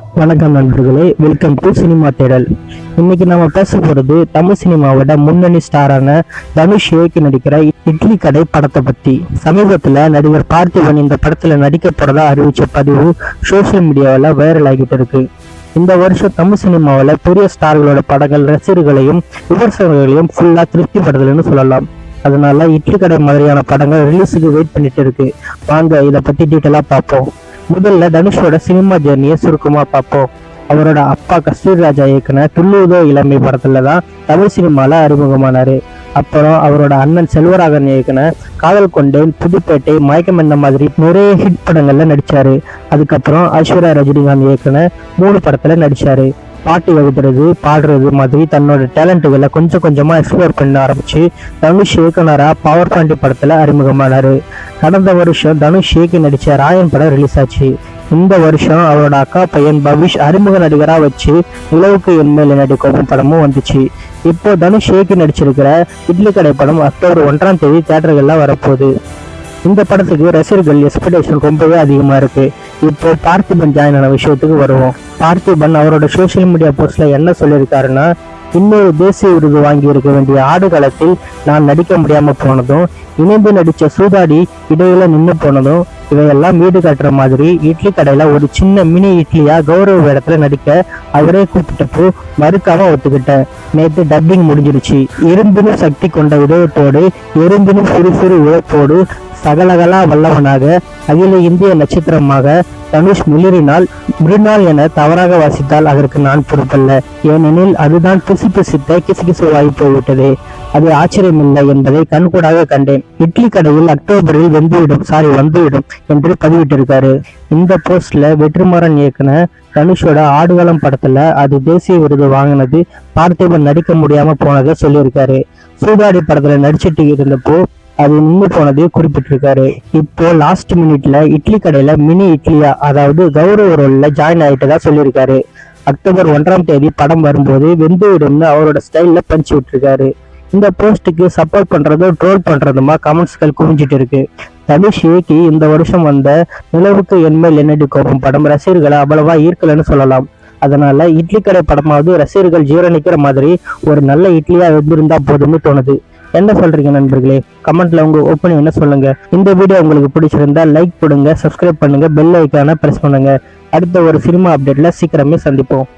வணக்கம் நண்பர்களே welcome to cinema தேடல் இன்னைக்கு நம்ம பேச போறது தமிழ் சினிமாவோட முன்னணி ஸ்டாரான தனுஷ் இயக்கி நடிக்கிற இட்லி கடை படத்தை பத்தி. சமீபத்துல நடிகர் பார்த்திபன் இந்த படத்துல நடிக்க போறதா அறிவிச்ச பதிவு சோசியல் மீடியாவில் வைரல் ஆகிட்டு இருக்கு. இந்த வருஷம் தமிழ் சினிமாவில் பெரிய ஸ்டார்களோட படங்கள் ரசிகர்களையும் விமர்சகர்களையும் ஃபுல்லாக திருப்திப்படுதல்னு சொல்லலாம். அதனால இட்லி கடை மாதிரியான படங்கள் ரிலீஸுக்கு வெயிட் பண்ணிட்டு இருக்கு. வாங்க இதை பத்தி டீட்டெயிலாக பார்ப்போம். முதல்ல தனுஷோட சினிமா ஜேர்னியை சுருக்கமா பார்ப்போம். அவரோட அப்பா கஸ்தூரி ராஜா இயக்குன துள்ளுவதோ இளமை படத்துல தான் தமிழ் சினிமால அறிமுகமானாரு. அப்புறம் அவரோட அண்ணன் செல்வராகன் இயக்குன காதல் கொண்டேன் புதுப்பேட்டை மயக்கம் என்ன மாதிரி நிறைய ஹிட் படங்கள்ல நடிச்சாரு. அதுக்கப்புறம் ஐஸ்வர்யா ரஜினிகாந்த் இயக்குன மூணு படத்துல நடிச்சாரு. பாட்டு எழுதுறது பாடுறது மாதிரி தன்னோட டேலண்ட்டுகளை கொஞ்சம் கொஞ்சமாக எக்ஸ்ப்ளோர் பண்ண ஆரம்பிச்சு தனுஷ் இயக்குனராக பவர் பாண்டி படத்தில் அறிமுகமானாரு. கடந்த வருஷம் தனுஷ் இயக்கி நடித்த ராயன் படம் ரிலீஸ் ஆச்சு. இந்த வருஷம் அவரோட அக்கா பையன் பவிஷ் அறிமுக நடிகராக வச்சு உழவுக்கு என்மேல் நடிக்கும் படமும் வந்துச்சு. இப்போ தனுஷ் இயக்கி நடிச்சிருக்கிற இட்லி கடை படம் அக்டோபர் ஒன்றாம் தேதி தேட்டர்கள்லாம் வரப்போகுது. இந்த படத்துக்கு ரசிகர்கள் எக்ஸ்பெக்டேஷன் ரொம்பவே அதிகமாக இருக்கு. இப்போ பார்த்திபன் ஜாயின் ஆன விஷயத்துக்கு வருவோம். பார்த்திபன் அவரோட சோஷியல் மீடியா போஸ்ட்ல என்ன சொல்லியிருக்காருன்னா இன்னொரு தேசிய விருது வாங்கி இருக்க வேண்டிய ஆடுகளத்தில் நான் நடிக்க முடியாம போனதும் இணைந்து நடித்த சூதாடி இடையில நின்று போனதும் இவையெல்லாம் வீடு காட்டுற மாதிரி இட்லி கடையில ஒரு சின்ன மினி இட்லியா கௌரவ இடத்துல நடிக்க அவரே கூப்பிட்டப்போ மறுக்காம ஒத்துக்கிட்டேன். நேற்று டப்பிங் முடிஞ்சிருச்சு. இரும்பினும் சக்தி கொண்ட இதயத்தோடு எறும்பினும் சிறு உழைப்போடு சகலகலா வல்லவனாக அகில இந்திய நட்சத்திரமாக தனுஷ் மிளிரினால் மிருநாள் என தவறாக வாசித்தால் அதற்கு நான் பொறுப்பல்ல. ஏனெனில் அதுதான் பிசு கிசுகிசு கிசுகிசுவாகி போய்விட்டது. அது ஆச்சரியமில்லை என்பதை கண்கூடாக கண்டேன். இட்லி கடையில் அக்டோபரில் வெந்துவிடும். சாரி வந்துவிடும் என்று பதிவிட்டிருக்காரு. இந்த போஸ்ட்ல வெற்றிமாறன் இயக்குன தனுஷோட ஆடுகளம் படத்துல அது தேசிய விருது வாங்கினது பார்த்திபன் நடிக்க முடியாம போனதை சொல்லியிருக்காரு. சூதாடி படத்துல நடிச்சிட்டு இருந்தப்போ அது நின்று போனது குறிப்பிட்டிருக்காரு. இப்போ லாஸ்ட் மினிட்ல இட்லி கடையில மினி இட்லியா அதாவது கௌரவ ரோல்ல ஜாயின் ஆயிட்டதா சொல்லியிருக்காரு. அக்டோபர் ஒன்றாம் தேதி படம் வரும்போது வெந்து விடும்னு அவரோட ஸ்டைல்ல பஞ்சு விட்டுருக்காரு. இந்த போஸ்ட்டுக்கு சப்போர்ட் பண்றதும் ட்ரோல் பண்றதுமா கமெண்ட்ஸ்கள் குவிஞ்சிட்டு இருக்கு. தனுஷ் இயக்கி இந்த வருஷம் வந்த நிலவுக்கு என்மேல் என்னடி கோபம்? படம் ரசிகர்களை அவ்வளவா ஈர்க்கலன்னு சொல்லலாம். அதனால இட்லி கடை படமாவது ரசிகர்கள் ஜீரணிக்கிற மாதிரி ஒரு நல்ல இட்லியா வெந்திருந்தா போதும்னு தோணுது. என்ன சொல்றீங்க நண்பர்களே? கமெண்ட்ல உங்க ஒப்பீனியன் என்ன சொல்லுங்க? இந்த வீடியோ உங்களுக்கு பிடிச்சிருந்தா லைக் கொடுங்க சப்ஸ்கிரைப் பண்ணுங்க பெல் ஐக்கான பிரஸ் பண்ணுங்க. அடுத்த ஒரு சினிமா அப்டேட்ல சீக்கிரமே சந்திப்போம்.